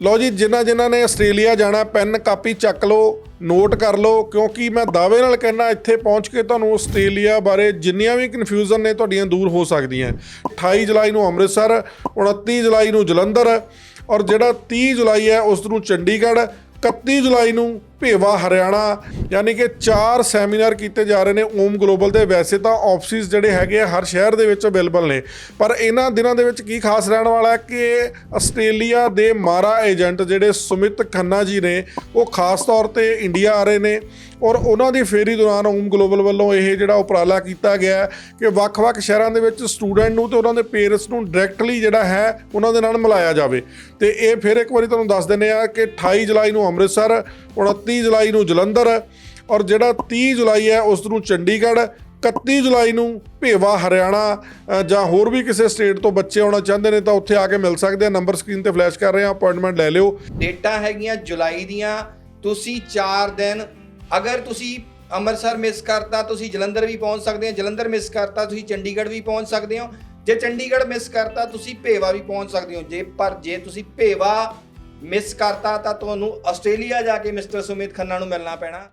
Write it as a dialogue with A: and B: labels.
A: ਲਓ ਜੀ, ਜਿਨ੍ਹਾਂ ਜਿਨ੍ਹਾਂ ਨੇ ਆਸਟ੍ਰੇਲੀਆ ਜਾਣਾ, ਪੈਨ ਕਾਪੀ ਚੱਕ ਲਓ, ਨੋਟ ਕਰ ਲਓ, ਕਿਉਂਕਿ ਮੈਂ ਦਾਅਵੇ ਨਾਲ ਕਹਿੰਦਾ, ਇੱਥੇ ਪਹੁੰਚ ਕੇ ਤੁਹਾਨੂੰ ਆਸਟ੍ਰੇਲੀਆ ਬਾਰੇ ਜਿੰਨੀਆਂ ਵੀ ਕਨਫਿਊਜ਼ਨ ਨੇ ਤੁਹਾਡੀਆਂ ਦੂਰ ਹੋ ਸਕਦੀਆਂ। 28 ਜੁਲਾਈ ਨੂੰ ਅੰਮ੍ਰਿਤਸਰ 29 ਜੁਲਾਈ ਨੂੰ ਜਲੰਧਰ, ਔਰ ਜਿਹੜਾ 30 ਜੁਲਾਈ ਹੈ, ਉਸ ਨੂੰ ਚੰਡੀਗੜ੍ਹ 31 ਜੁਲਾਈ ਨੂੰ ਭੇਵਾ ਹਰਿਆਣਾ, ਯਾਨੀ ਕਿ ਚਾਰ ਸੈਮੀਨਾਰ ਕੀਤੇ ਜਾ ਰਹੇ ਨੇ ਓਮ ਗਲੋਬਲ ਦੇ। ਵੈਸੇ ਤਾਂ ਆਫਿਸਿਸ ਜਿਹੜੇ ਹੈਗੇ ਆ ਹਰ ਸ਼ਹਿਰ ਦੇ ਵਿੱਚ ਅਵੇਲੇਬਲ ਨੇ। ਪਰ ਇਹਨਾਂ ਦਿਨਾਂ ਦੇ ਵਿੱਚ ਕੀ ਖਾਸ ਰਹਿਣ ਵਾਲਾ ਹੈ ਕਿ ਆਸਟ੍ਰੇਲੀਆ ਦੇ ਮਾਰਾ ਏਜੰਟ ਜਿਹੜੇ ਸੁਮਿਤ ਖੰਨਾ ਜੀ ਨੇ, ਉਹ ਖਾਸ ਤੌਰ ਤੇ ਇੰਡੀਆ ਆ ਰਹੇ ਨੇ। ਔਰ ਉਹਨਾਂ ਦੀ ਫੇਰੀ ਦੌਰਾਨ ਓਮ ਗਲੋਬਲ ਵੱਲੋਂ ਇਹ ਜਿਹੜਾ ਉਪਰਾਲਾ ਕੀਤਾ ਗਿਆ ਕਿ ਵੱਖ-ਵੱਖ ਸ਼ਹਿਰਾਂ ਦੇ ਵਿੱਚ ਸਟੂਡੈਂਟ ਨੂੰ ਤੇ ਉਹਨਾਂ ਦੇ ਪੇਰੈਂਟਸ ਨੂੰ ਡਾਇਰੈਕਟਲੀ ਜਿਹੜਾ ਹੈ, ਉਹਨਾਂ ਦੇ ਨਾਲ ਮਿਲਾਇਆ ਜਾਵੇ। ਤੇ ਇਹ ਫਿਰ ਇੱਕ ਵਾਰੀ ਤੁਹਾਨੂੰ ਦੱਸ ਦਿੰਦੇ ਆ ਕਿ 28 ਜੁਲਾਈ ਨੂੰ ਅੰਮ੍ਰਿਤਸਰ 29 ਜੁਲਾਈ ਨੂੰ ਜਲੰਧਰ ਔਰ ਜਿਹੜਾ 30 ਜੁਲਾਈ ਹੈ ਉਸ ਨੂੰ ਚੰਡੀਗੜ੍ਹ 31 ਜੁਲਾਈ ਨੂੰ ਭੇਵਾ, ਹਰਿਆਣਾ ਜਾਂ ਹੋਰ ਵੀ ਕਿਸੇ ਸਟੇਟ ਤੋਂ ਬੱਚੇ ਆਉਣਾ ਚਾਹੁੰਦੇ ਨੇ ਤਾਂ ਉੱਥੇ ਆ ਕੇ ਮਿਲ ਸਕਦੇ ਆ। ਨੰਬਰ ਸਕਰੀਨ ਤੇ ਫਲੈਸ਼ ਕਰ ਰਹੇ ਆ, ਅਪਾਇੰਟਮੈਂਟ ਲੈ ਲਿਓ।
B: ਡੇਟਾਂ ਹੈਗੀਆਂ ਜੁਲਾਈ ਦੀਆਂ। ਤੁਸੀਂ 4 ਦਿਨ, ਅਗਰ ਤੁਸੀਂ ਅੰਮ੍ਰਿਤਸਰ ਮਿਸ ਕਰਤਾ, ਤੁਸੀਂ ਜਲੰਧਰ ਵੀ ਪਹੁੰਚ ਸਕਦੇ ਹੋ ਜਲੰਧਰ ਮਿਸ ਕਰਤਾ, ਤੁਸੀਂ ਚੰਡੀਗੜ੍ਹ ਵੀ ਪਹੁੰਚ ਸਕਦੇ ਹੋ। ਜੇ ਚੰਡੀਗੜ੍ਹ ਮਿਸ ਕਰਤਾ, ਤੁਸੀਂ ਭੇਵਾ ਵੀ ਪਹੁੰਚ ਸਕਦੇ ਹੋ। ਜੇ, ਪਰ ਜੇ ਤੁਸੀਂ ਭੇਵਾ ਮਿਸ ਕਰਤਾ ਤਾਂ ਤੁਹਾਨੂੰ ਆਸਟ੍ਰੇਲੀਆ ਜਾ ਕੇ ਮਿਸਟਰ ਸੁਮਿਤ ਖੰਨਾ ਨੂੰ ਮਿਲਣਾ ਪੈਣਾ।